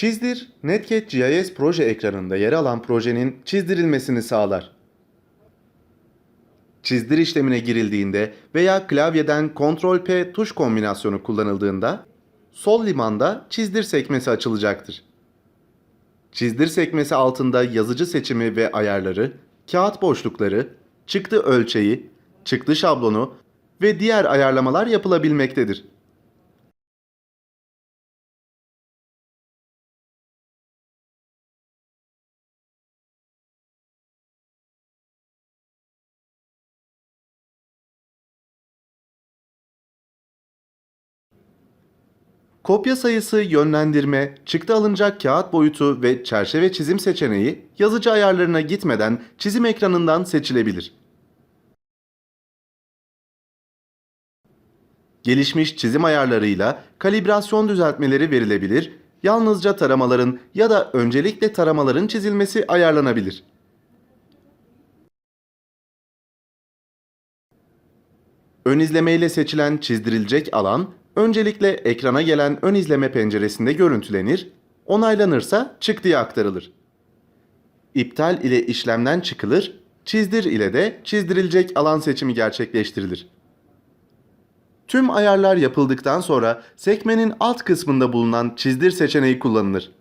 Çizdir, Netcat GIS proje ekranında yer alan projenin çizdirilmesini sağlar. Çizdir işlemine girildiğinde veya klavyeden Ctrl-P tuş kombinasyonu kullanıldığında sol limanda çizdir sekmesi açılacaktır. Çizdir sekmesi altında yazıcı seçimi ve ayarları, kağıt boşlukları, çıktı ölçeği, çıktı şablonu ve diğer ayarlamalar yapılabilmektedir. Kopya sayısı, yönlendirme, çıktı alınacak kağıt boyutu ve çerçeve çizim seçeneği yazıcı ayarlarına gitmeden çizim ekranından seçilebilir. Gelişmiş çizim ayarlarıyla kalibrasyon düzeltmeleri verilebilir, yalnızca taramaların ya da öncelikle taramaların çizilmesi ayarlanabilir. Ön izleme ile seçilen çizdirilecek alan öncelikle ekrana gelen ön izleme penceresinde görüntülenir, onaylanırsa çıktıya aktarılır. İptal ile işlemden çıkılır, çizdir ile de çizdirilecek alan seçimi gerçekleştirilir. Tüm ayarlar yapıldıktan sonra sekmenin alt kısmında bulunan çizdir seçeneği kullanılır.